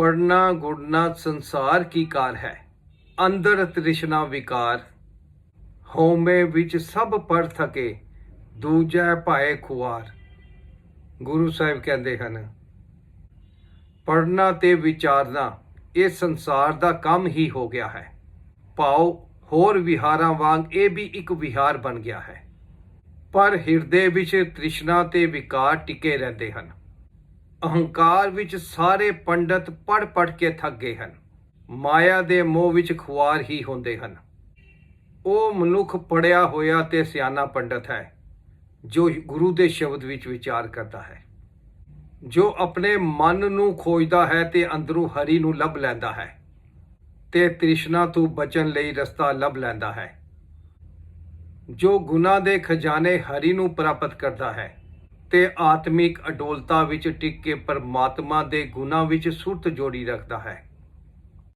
ਪੜਨਾ ਗੁੜਨਾ ਸੰਸਾਰ ਕੀ ਕਾਰ ਹੈ? ਅੰਦਰ ਤ੍ਰਿਸ਼ਨਾ ਵਿਕਾਰ, ਹਉਮੈ ਵਿੱਚ ਸਭ ਪੜ ਥਕੇ, ਦੂਜੈ ਭਾਏ ਖੁਆਰ। ਗੁਰੂ ਸਾਹਿਬ ਕਹਿੰਦੇ ਹਨ ਪੜਨਾ ਤੇ ਵਿਚਾਰਨਾ, ਇਹ ਸੰਸਾਰ ਦਾ ਕੰਮ ਹੀ ਹੋ ਗਿਆ ਹੈ। ਭਾਉ, ਹੋਰ ਵਿਹਾਰਾਂ ਵਾਂਗ ਇਹ ਵੀ ਇੱਕ ਵਿਹਾਰ ਬਣ ਗਿਆ ਹੈ। ਪਰ ਹਿਰਦੇ ਵਿੱਚ ਤ੍ਰਿਸ਼ਨਾ ਤੇ ਵਿਕਾਰ ਟਿਕੇ ਰਹਿੰਦੇ ਹਨ। ਅਹੰਕਾਰ ਵਿੱਚ ਸਾਰੇ ਪੰਡਤ ਪੜ ਪੜ ਕੇ ਥੱਕ ਗਏ ਹਨ। ਮਾਇਆ ਦੇ ਮੋਹ ਵਿੱਚ ਖੁਆਰ ਹੀ ਹੁੰਦੇ ਹਨ। ਉਹ ਮਨੁੱਖ ਪੜਿਆ ਹੋਇਆ ਤੇ ਸਿਆਣਾ ਪੰਡਤ ਹੈ, ਜੋ ਗੁਰੂ ਦੇ ਸ਼ਬਦ ਵਿੱਚ ਵਿਚਾਰ ਕਰਦਾ ਹੈ। ਜੋ ਆਪਣੇ ਮਨ ਨੂੰ ਖੋਜਦਾ ਹੈ ਤੇ ਅੰਦਰੋਂ ਹਰੀ ਨੂੰ ਲੱਭ ਲੈਂਦਾ ਹੈ ਤੇ ਤ੍ਰਿਸ਼ਨਾ ਤੋਂ ਬਚਣ ਲਈ ਰਸਤਾ ਲੱਭ ਲੈਂਦਾ ਹੈ। ਜੋ ਗੁਨਾਹ ਦੇ ਖਜ਼ਾਨੇ ਹਰੀ ਨੂੰ ਪ੍ਰਾਪਤ ਕਰਦਾ ਹੈ ਤੇ ਆਤਮਿਕ ਅਡੋਲਤਾ ਵਿੱਚ ਟਿਕ ਕੇ ਪਰਮਾਤਮਾ ਦੇ ਗੁਣਾ ਵਿੱਚ ਸੁਰਤ ਜੋੜੀ ਰੱਖਦਾ ਹੈ।